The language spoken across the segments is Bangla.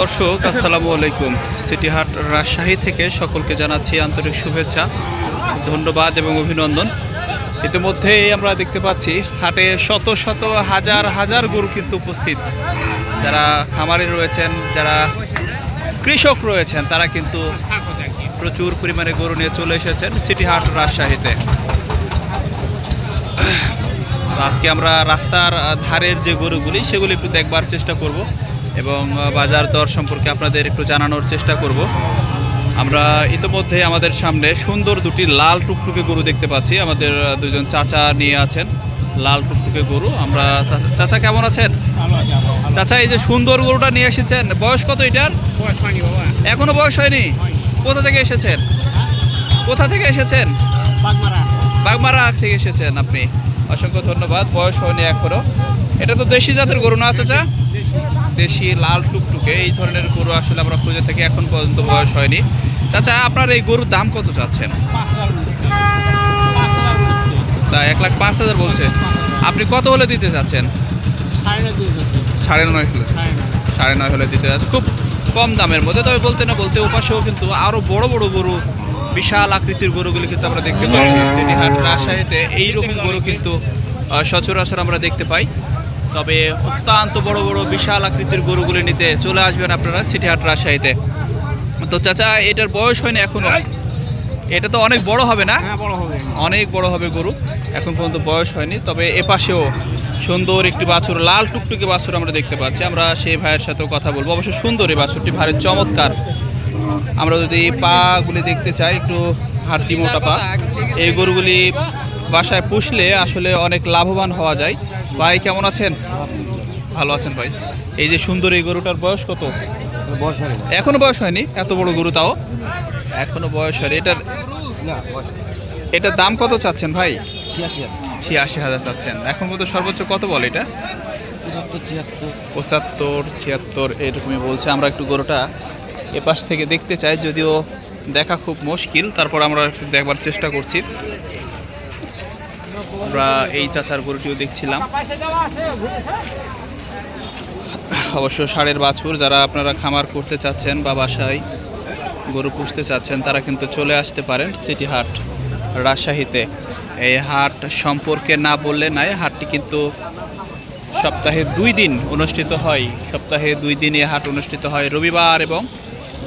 দর্শক, আসসালামু আলাইকুম। সিটি হাট রাজশাহী থেকে সকলকে জানাচ্ছি আন্তরিক শুভেচ্ছা, ধন্যবাদ এবং অভিনন্দন। ইতিমধ্যেই আমরা দেখতে পাচ্ছি হাটে শত শত হাজার হাজার গরু কিন্তু উপস্থিত। যারা খামারে রয়েছেন, যারা কৃষক রয়েছেন, তারা কিন্তু প্রচুর পরিমাণে গরু নিয়ে চলে এসেছেন সিটি হাট রাজশাহীতে। আজকে আমরা রাস্তার ধারের যে গরুগুলি, সেগুলি একটু দেখবার চেষ্টা করব। এবং বাজার দর সম্পর্কে আপনাদের একটু জানানোর চেষ্টা করব। আমরা ইতিমধ্যে আমাদের সামনে সুন্দর দুটি লাল টুকটুকে গরু দেখতে পাচ্ছি। আমাদের দুজন চাচা নিয়ে আছেন। লাল টুকটুকে গরু। আমরা চাচা কেমন আছেন? চাচা এই যে সুন্দর গরুটা নিয়ে এসেছেন বয়স কত এটার? এখনও বয়স হয়নি? কোথা থেকে এসেছেন? কোথা থেকে এসেছেন? বাগমারা থেকে এসেছেন আপনি। অসংখ্য ধন্যবাদ বয়স হয়নি এখনও। এটা তো দেশি জাতের গরু না চাচা? দেশি লাল টুকটুকে, এই ধরনের গরু আসলে আমরা খুঁজে থাকি, এখন পর্যন্ত বয়স হয়নি। চাচা, আপনার এই গরুর দাম কত চাচ্ছেন? তা এক লাখ পাঁচ হাজার বলছে। আপনি কত হলে দিতে চাচ্ছেন? সাড়ে নয় হলে। সাড়ে নয় হলে দিতে যাচ্ছে খুব কম দামের মধ্যে, তবে বলতে না বলতে ওপাশেও কিন্তু আরও বড় বড় গরু, বিশাল আকৃতির গরুগুলি কিন্তু আমরা দেখতে পাচ্ছি। রাজশাহীতে এইরকম গরু কিন্তু সচরাচর আমরা দেখতে পাই। তবে অত্যন্ত বড় বড় বিশাল আকৃতির গরুগুলি নিতে চলে আসবেন আপনারা সিটি হাট রাজশাহীতে। তো চাচা এটার বয়স হয়নি এখনও? এটা তো অনেক বড় হবে না? অনেক বড় হবে গরু। এখন পর্যন্ত বয়স হয়নি তবে এপাশেও সুন্দর একটি বাছুর লাল টুকটুকে বাছুর আমরা দেখতে পাচ্ছি। আমরা সেই ভাইয়ের সাথেও কথা বলব। অবশ্য সুন্দর এই বাছুরটি ভারী চমৎকার। আমরা যদি পাগুলি দেখতে চাই একটু হাড্ডি মোটা পা। এই গরুগুলি বাসায় পুষলে আসলে অনেক লাভবান হওয়া যায়। ভাই কেমন আছেন? ভালো আছেন ভাই। এই যে সুন্দর এই গরুটার বয়স কত? বয়স হয় এখনও বয়স হয়নি? এত বড় গরু তাও? এখনও বয়স হয়নি। এটার না এটার দাম কত চাচ্ছেন ভাই? ছিয়াশি ছিয়াশি হাজার চাচ্ছেন। এখন পর্যন্ত সর্বোচ্চ কত বলে এটা? পঁচাত্তর ছিয়াত্তর। পঁচাত্তর ছিয়াত্তর এরকমই বলছে। আমরা একটু গরুটা এপাশ থেকে দেখতে চাই যদিও দেখা খুব মুশকিল। তারপর আমরা একটু দেখবার চেষ্টা করছি। আমরা এই চাচার গরুটিও দেখছিলাম। অবশ্য ষাঁড়ের বাছুর যারা আপনারা খামার করতে চাচ্ছেন বা বাসায় গরু পুষতে চাচ্ছেন, তারা কিন্তু চলে আসতে পারেন সিটি হাট রাজশাহীতে। এই হাট সম্পর্কে না বললে নাই, হাটটি কিন্তু সপ্তাহে দুই দিন অনুষ্ঠিত হয়। সপ্তাহে দুই দিন এই হাট অনুষ্ঠিত হয় রবিবার এবং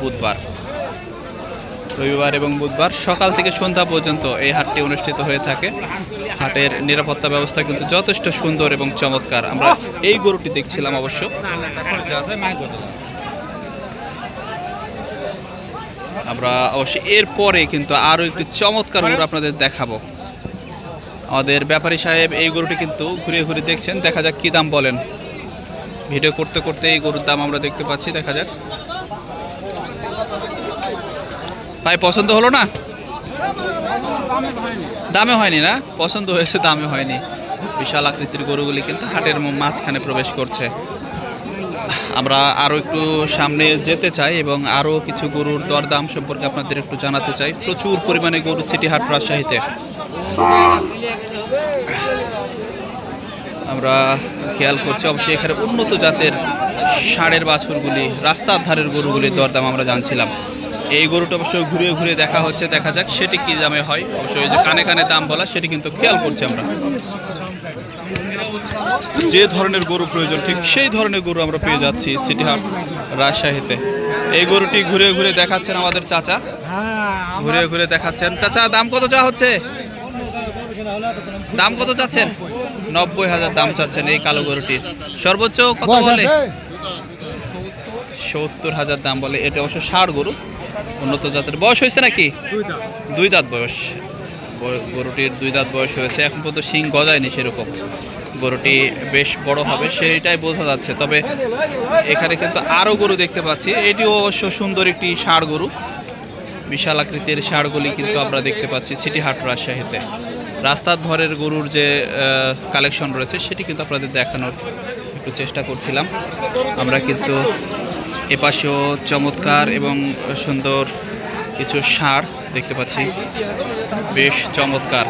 বুধবার। রবিবার এবং বুধবার সকাল থেকে সন্ধ্যা পর্যন্ত এই হাটটি অনুষ্ঠিত হয়ে থাকে। হাটের নিরাপত্তা ব্যবস্থা কিন্তু যথেষ্ট সুন্দর এবং চমৎকার। আমরা এই গরুটি দেখছিলাম অবশ্য। আমরা অবশ্যই এরপরে কিন্তু আরও একটি চমৎকার গরু আপনাদের দেখাবো। আমাদের ব্যাপারী সাহেব এই গরুটি কিন্তু ঘুরে ঘুরে দেখছেন। দেখা যাক কী দাম বলেন। ভিডিও করতে করতে এই গরুর দাম আমরা দেখতে পাচ্ছি। দেখা যাক। ভাই, পছন্দ হলো না? দামে হয়নি না? পছন্দ হয়েছে, দামে হয়নি। বিশাল আকৃতির গরুগুলি কিন্তু হাটের মাঝখানে প্রবেশ করছে। আমরা আরও একটু সামনে যেতে চাই এবং আরও কিছু গরুর দরদাম সম্পর্কে আপনাদের একটু জানাতে চাই। প্রচুর পরিমাণে গরু সিটি হাট রাজশাহীতে। আমরা খেয়াল করছি, অবশ্যই এখানে উন্নত জাতের ষাঁড়ের বাছুরগুলি, রাস্তার ধারের গরুগুলির দরদাম আমরা জানছিলাম। এই গরুটা অবশ্য ঘুরে ঘুরে দেখা হচ্ছে দেখা যাক সেটি কি দামে হয়। অবশ্যই যে কানে কানে দাম বলা সেটি কিন্তু খেয়াল করছি আমরা। যে ধরনের গরু প্রয়োজন ঠিক সেই ধরনের গরু আমরা পেয়ে যাচ্ছি সিটি হাট রাজশাহীতে। এই গরুটি ঘুরে ঘুরে দেখাচ্ছেন আমাদের চাচা। ঘুরে ঘুরে দেখাচ্ছেন। চাচা দাম কত চা হচ্ছে? দাম কত চাচ্ছেন? নব্বই হাজার দাম চাচ্ছেন এই কালো গরুটির সর্বোচ্চ কত বলে? সত্তর হাজার দাম বলে। এটা অবশ্য ষাট গরু। উন্নত জাতের বয়স হয়েছে নাকি? দুই দাঁত। বয়স। গরুটির দুই দাঁত বয়স হয়েছে। এখন পর্যন্ত শিং গজায়নি সেরকম। গরুটি বেশ বড় হবে সেইটাই বোঝা যাচ্ছে। তবে এখানে কিন্তু আরও গরু দেখতে পাচ্ছি। এটিও অবশ্য সুন্দর একটি ষাড় গরু। বিশাল আকৃতির ষাঁড়গুলি কিন্তু আমরা দেখতে পাচ্ছি সিটি হাট রাজশাহীতে। রাস্তার ধরের গরুর যে কালেকশন রয়েছে সেটি কিন্তু আপনাদের দেখানোর একটু চেষ্টা করছিলাম। আমরা কিন্তু এপাশেও চমৎকার এবং সুন্দর কিছু ষাঁড় দেখতে পাচ্ছি। বেশ চমৎকার।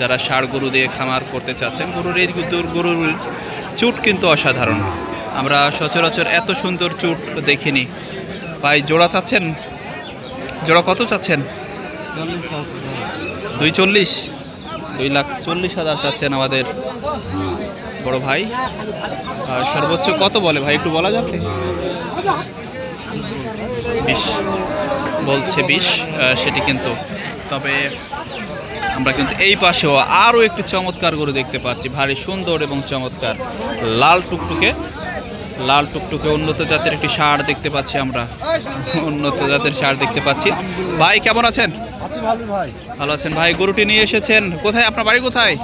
যারা ষাঁড় গরু দিয়ে খামার করতে চাচ্ছেন, গরুর এই গরুর গরুর চুট কিন্তু অসাধারণ। আমরা সচরাচর এত সুন্দর চুট দেখিনি। ভাই, জোড়া চাচ্ছেন? জোড়া কত চাচ্ছেন? দুই চল্লিশ? দুই লাখ চল্লিশ হাজার চাচ্ছেন আমাদের বড় ভাই। আর সর্বোচ্চ কত বলে ভাই, একটু বলা যাবে বিশ। বলছে বিশ সেটি কিন্তু। তবে আমরা কিন্তু এই পাশেও আরও একটি চমৎকার গরু দেখতে পাচ্ছি। ভারী, সুন্দর এবং চমৎকার লাল টুকটুকে। লাল টুকটুকে উন্নত জাতের একটি সার দেখতে পাচ্ছি আমরা। উন্নত জাতের সার দেখতে পাচ্ছি। ভাই, কেমন আছেন? আছি ভালো ভাই। ভালো আছেন ভাই গরুটি নিয়ে এসেছেন। কোথায়? আপনার বাড়ি কোথায়?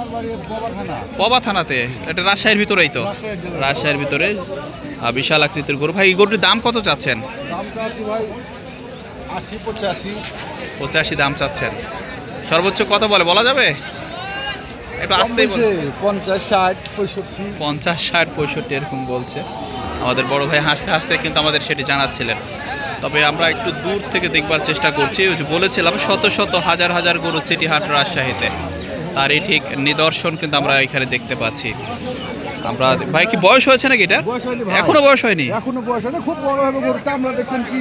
পবা থানাতে এটা রাজশাহীর ভিতরেই তো? রাজশাহীর ভিতরে। বিশাল আকৃতির গরু। ভাই এই গরুটির দাম কত চাচ্ছেন? ভাই আশি পঁচাশি। পঁচাশি দাম চাচ্ছেন। সর্বোচ্চ কত বলে? বলা যাবে? একটু আসতেই পঞ্চাশ ষাট পঁয়ষট্টি। পঞ্চাশ ষাট পঁয়ষট্টি এরকম বলছে। আমাদের বড় ভাই হাসতে হাসতে কিন্তু আমাদের সেটি জানাচ্ছিলেন। তবে আমরা একটু দূর থেকে দেখবার চেষ্টা করছি। ওই যে বলেছিলাম শত শত হাজার হাজার গরু সিটি হাট রাজশাহীতে। তারই ঠিক নিদর্শন কিন্তু আমরা এখানে দেখতে পাচ্ছি। আমরা ভাই কি বয়স হয়েছে নাকি এটা? হয়নি। এখনও বয়স হয়নি? এখনও বয়স হয় না খুব বড় হবে গরু। চামড়া দেখছেন কি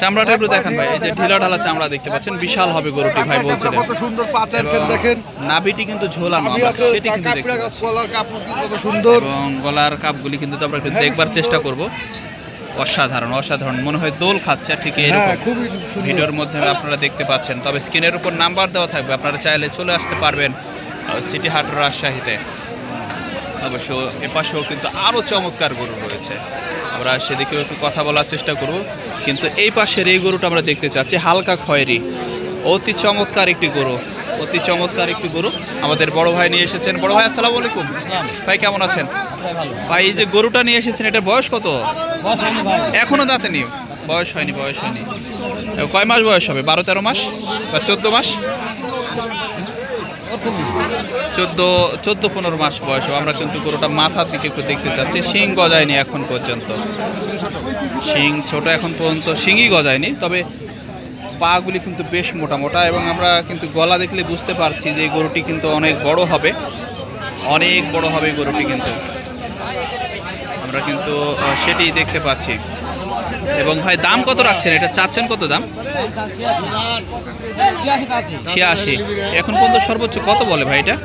চামড়াটা একটু দেখান ভাই এই যে ঢিলা ঢালা চামড়া দেখতে পাচ্ছেন বিশাল হবে গরুটি ভাই বলছিলেন। কত সুন্দর পাঁচের খেন দেখেন। নাভিটি কিন্তু ঝোলানো সেটি কিন্তু দেখতে। কলার কাপড় কত সুন্দর। এবং গলার কাপগুলি কিন্তু আমরা একটু দেখবার চেষ্টা করব। অসাধারণ অসাধারণ। মনে হয় দোল খাচ্ছে ঠিক হ্যাঁ এরকম। ভিডিওর মধ্যে আপনারা দেখতে পাচ্ছেন। তবে স্ক্রিনের উপর নাম্বার দেওয়া থাকবে আপনারা চাইলে চলে আসতে পারবেন সিটি হাট রাজশাহীতে। অবশ্য এপাশেও কিন্তু আরও চমৎকার গরু রয়েছে। আমরা সেদিকেও একটু কথা বলার চেষ্টা করব। কিন্তু এই পাশের এই গরুটা আমরা দেখতে চাচ্ছি হালকা খয়েরি। অতি চমৎকার একটি গরু। অতি চমৎকার একটি গরু আমাদের বড় ভাই নিয়ে এসেছেন। বড় ভাই আসসালামু আলাইকুম। ভাই কেমন আছেন? ভাই এই যে গরুটা নিয়ে এসেছেন এটার বয়স কত? এখনও দাঁতে নেই? বয়স হয়নি বয়স হয়নি। কয় মাস বয়স হবে? বারো তেরো মাস? বা চোদ্দ মাস? চোদ্দ চোদ্দ পনেরো মাস বয়স আমরা কিন্তু গরুটা মাথার দিকে একটু দেখতে চাচ্ছি। শিং গজায়নি এখন পর্যন্ত। শিং ছোট এখন পর্যন্ত শিংই গজায়নি। তবে পাগুলি কিন্তু বেশ মোটা মোটা এবং আমরা কিন্তু গলা দেখলে বুঝতে পারছি যে গরুটি কিন্তু অনেক বড় হবে। অনেক বড় হবে গরুটি কিন্তু। আমরা কিন্তু সেটি দেখতে পাচ্ছি। এবং ভাই, দাম কত রাখছেন? এটা চাচ্ছেন কত দাম? ছিয়াশি। এখন পর্যন্ত সর্বোচ্চ কত বলে ভাই এটা?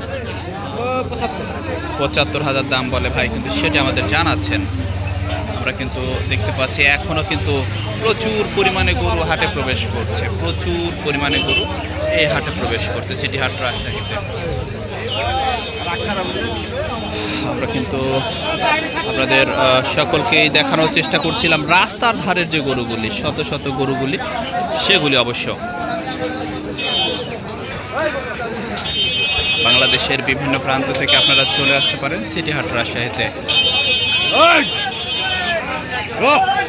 পঁচাত্তর হাজার দাম বলে ভাই, কিন্তু সেটা আমাদের জানাচ্ছেন। আমরা কিন্তু দেখতে পাচ্ছি এখনও কিন্তু প্রচুর পরিমাণে গরু হাটে প্রবেশ করছে। প্রচুর পরিমাণে গরু এই হাটে প্রবেশ করছে, সিটি হাট রাজশাহীতে আমরা কিন্তু আপনাদের সকলকেই দেখানোর চেষ্টা করছিলাম। রাস্তার ধারের যে গরুগুলি, শত শত গরুগুলি, সেগুলি অবশ্য বাংলাদেশের বিভিন্ন প্রান্ত থেকে আপনারা চলে আসতে পারেন সিটি হাট রাজশাহীতে। Oh!